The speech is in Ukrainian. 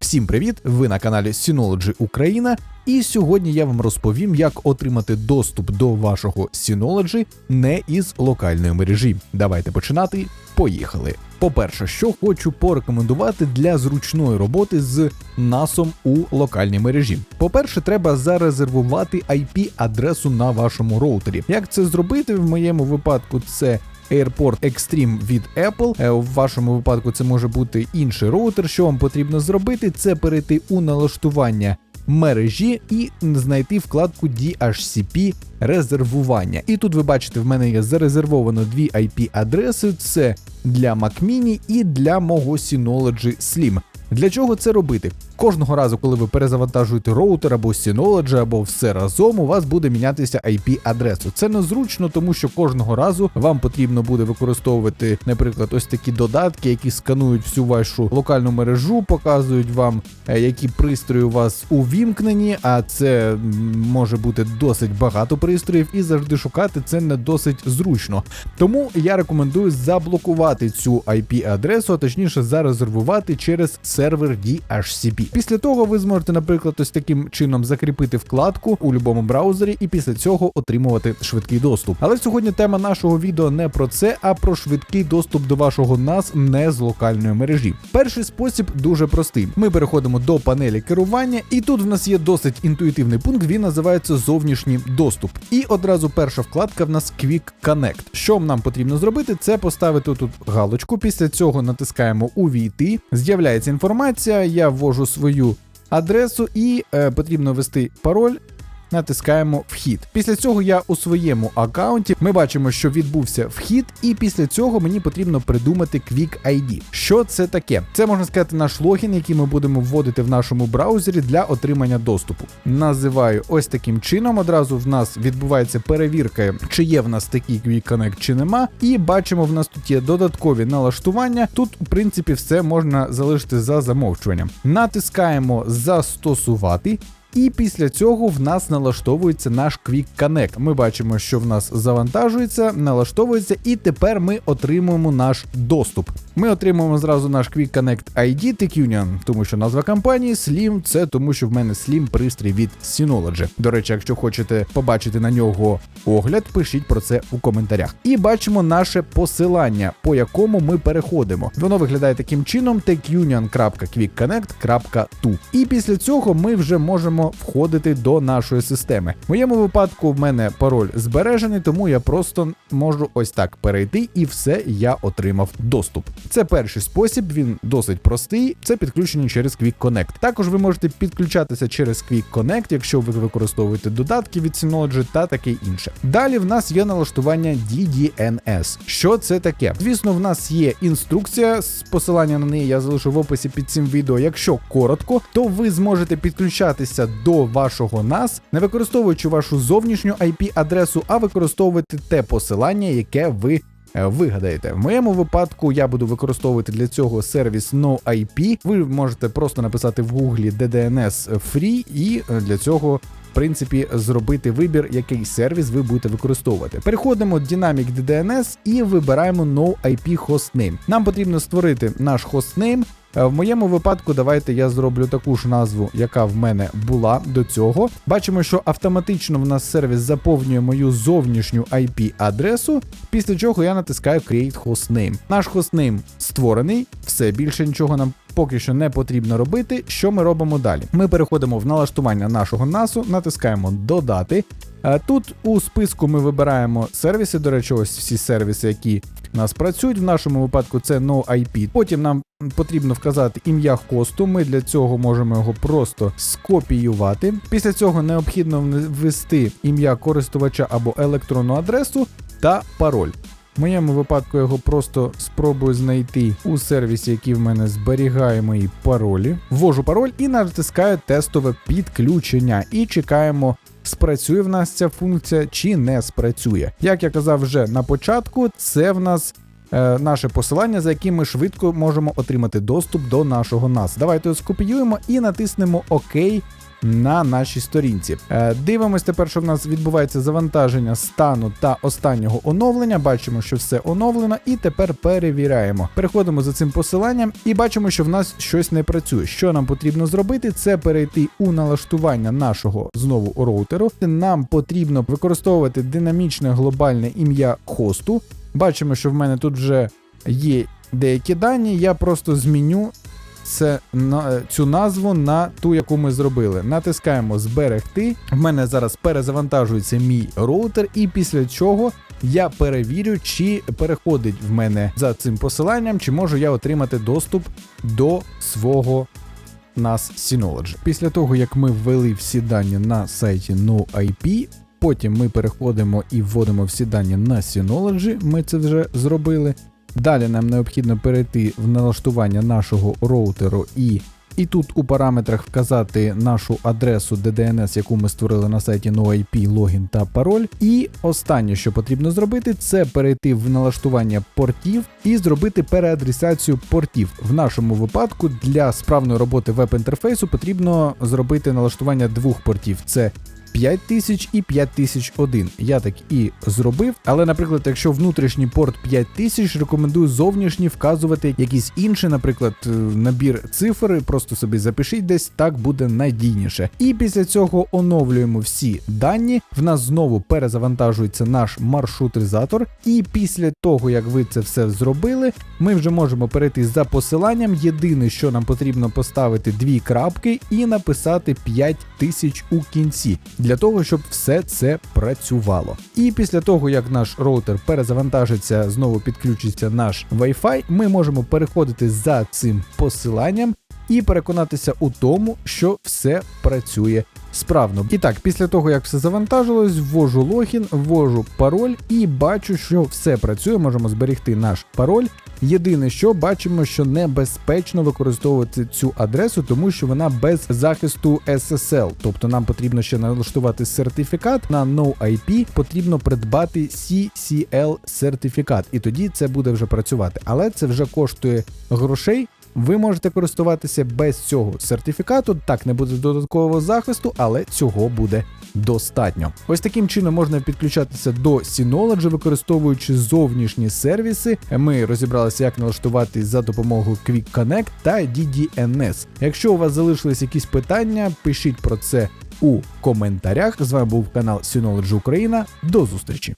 Всім привіт! Ви на каналі Synology Україна, і сьогодні я вам розповім, як отримати доступ до вашого Synology не із локальної мережі. Давайте починати. Поїхали. По-перше, що хочу порекомендувати для зручної роботи з NAS у локальній мережі. По-перше, треба зарезервувати IP-адресу на вашому роутері. Як це зробити? В моєму випадку це AirPort Extreme від Apple. Е, В вашому випадку це може бути інший роутер. Що вам потрібно зробити? Це перейти у налаштування мережі і знайти вкладку DHCP резервування. І тут ви бачите, в мене є зарезервовано дві IP-адреси: це для Mac Mini і для мого Synology Slim. Для чого це робити? Кожного разу, коли ви перезавантажуєте роутер або Synology, або все разом, у вас буде мінятися IP-адресу. Це незручно, тому що кожного разу вам потрібно буде використовувати, наприклад, ось такі додатки, які сканують всю вашу локальну мережу, показують вам, е, які пристрої у вас увімкнені, а це може бути досить багато пристроїв, і завжди шукати це не досить зручно. Тому я рекомендую заблокувати цю IP-адресу, а точніше зарезервувати через сервер DHCP. Після того ви зможете, наприклад, ось таким чином закріпити вкладку у будь-якому браузері і після цього отримувати швидкий доступ. Але сьогодні тема нашого відео не про це, а про швидкий доступ до вашого NAS не з локальної мережі. Перший спосіб дуже простий. Ми переходимо до панелі керування, і тут в нас є досить інтуїтивний пункт. Він називається зовнішній доступ. І одразу перша вкладка в нас Quick Connect. Що нам потрібно зробити? Це поставити тут галочку. Після цього натискаємо Увійти. З'являється інформація. Я ввожу свою адресу і е, потрібно ввести пароль. Натискаємо вхід. Після цього я у своєму аккаунті ми бачимо, що відбувся вхід, і після цього мені потрібно придумати Quick ID. Що це таке? Це можна сказати наш логін, який ми будемо вводити в нашому браузері для отримання доступу. Називаю ось таким чином. Одразу в нас відбувається перевірка, чи є в нас такий Quick Connect, чи нема. І бачимо, в нас тут є додаткові налаштування. Тут, в принципі, все можна залишити за замовчуванням. Натискаємо застосувати. І після цього в нас налаштовується наш Quick Connect. Ми бачимо, що в нас завантажується, налаштовується, і тепер ми отримуємо наш доступ. Ми отримуємо зразу наш Quick Connect ID TechUnion, тому що назва компанії Slim це тому, що в мене Slim пристрій від Synology. До речі, якщо хочете побачити на нього огляд, пишіть про це у коментарях. І бачимо наше посилання, по якому ми переходимо. Воно виглядає таким чином: techunion.quickconnect.to. І після цього ми вже можемо входити до нашої системи. В моєму випадку в мене пароль збережений, тому я просто можу ось так перейти, і все я отримав доступ. Це перший спосіб, він досить простий. Це підключення через Quick Connect. Також ви можете підключатися через Quick Connect, якщо ви використовуєте додатки від Synology та таке інше. Далі в нас є налаштування DDNS. Що це таке? Звісно, в нас є інструкція з посилання на неї я залишу в описі під цим відео. Якщо коротко, то ви зможете підключатися до вашого NAS, не використовуючи вашу зовнішню IP-адресу, а використовувати те посилання, яке ви вигадаєте. В моєму випадку я буду використовувати для цього сервіс NoIP. Ви можете просто написати в гуглі DDNS Free і е, для цього. В принципі, зробити вибір, який сервіс ви будете використовувати. Переходимо в Dynamic DDNS і вибираємо NoIP Hostname. Нам потрібно створити наш хостнейм. Е, В моєму випадку, давайте я зроблю таку ж назву, яка в мене була до цього. Бачимо, що автоматично в нас сервіс заповнює мою зовнішню IP-адресу, після чого я натискаю Create Hostname. Наш хостнейм створений, все більше нічого нам поки що не потрібно робити. Що ми робимо далі? Ми переходимо в налаштування нашого NAS, натискаємо Додати. Е, Тут у списку ми вибираємо сервіси. До речі, ось всі сервіси, які у нас працюють. В нашому випадку це NoIP. Потім нам потрібно вказати ім'я хосту. Ми для цього можемо його просто скопіювати. Після цього необхідно ввести ім'я користувача або електронну адресу та пароль. В моєму випадку я його просто спробую знайти у сервісі, який в мене зберігає мої паролі. Ввожу пароль і натискаю тестове підключення. І чекаємо, спрацює в нас ця функція чи не спрацює. Як я казав вже на початку, це в нас. е, Наше посилання, за яким ми швидко можемо отримати доступ до нашого NAS. Давайте скопіюємо і натиснемо ОК на нашій сторінці. Е, Дивимось тепер, що в нас відбувається завантаження стану та останнього оновлення. Бачимо, що все оновлено, і тепер перевіряємо. Переходимо за цим посиланням і бачимо, що в нас щось не працює. Що нам потрібно зробити, це перейти у налаштування нашого знову роутеру. Нам потрібно використовувати динамічне глобальне ім'я хосту. Бачимо, що в мене тут вже є деякі дані. Я просто зміню це на цю назву на ту, яку ми зробили. Натискаємо зберегти. В мене зараз перезавантажується мій роутер, і після чого я перевірю, чи переходить в мене за цим посиланням, чи можу я отримати доступ до свого нас Synology. Після того, як ми ввели всі дані на сайті NoIP, потім ми переходимо і вводимо всі дані на Synology, ми це вже зробили. Далі нам необхідно перейти в налаштування нашого роутеру і. І тут у параметрах вказати нашу адресу DDNS, яку ми створили на сайті NoIP, логін та пароль. І останнє, що потрібно зробити, це перейти в налаштування портів і зробити переадресацію портів. В нашому випадку для справної роботи веб-інтерфейсу потрібно зробити налаштування двох портів: це 5000 і 5001. Я так і зробив. Але, наприклад, якщо внутрішній порт 5000, рекомендую зовнішній вказувати якийсь інший, наприклад, е, набір цифр. Просто собі запишіть десь, так буде надійніше. І після цього оновлюємо всі дані. В нас знову перезавантажується наш маршрутизатор. І після того, як ви це все зробили, ми вже можемо перейти за посиланням. Єдине, що нам потрібно поставити дві крапки і написати 5000 у кінці для того, щоб все це працювало. І після того, як наш роутер перезавантажиться, знову підключиться наш Wi-Fi, ми можемо переходити за цим посиланням і переконатися у тому, що все працює справно. І так, після того, як все завантажилось, ввожу логін, ввожу пароль і бачу, що все працює. Можемо зберегти наш пароль. Єдине, що бачимо, що небезпечно використовувати цю адресу, тому що вона без захисту SSL. Тобто нам потрібно ще налаштувати сертифікат на NoIP, потрібно придбати CCL сертифікат, і тоді це буде вже працювати. Але це вже коштує грошей. Ви можете користуватися без цього сертифікату. Так не буде додаткового захисту, але цього буде достатньо. Ось таким чином можна підключатися до Synology, використовуючи зовнішні сервіси. Ми розібралися, як налаштувати за допомогою Quick Connect та DDNS. Якщо у вас залишились якісь питання, пишіть про це у коментарях. З вами був канал Synology Україна. До зустрічі!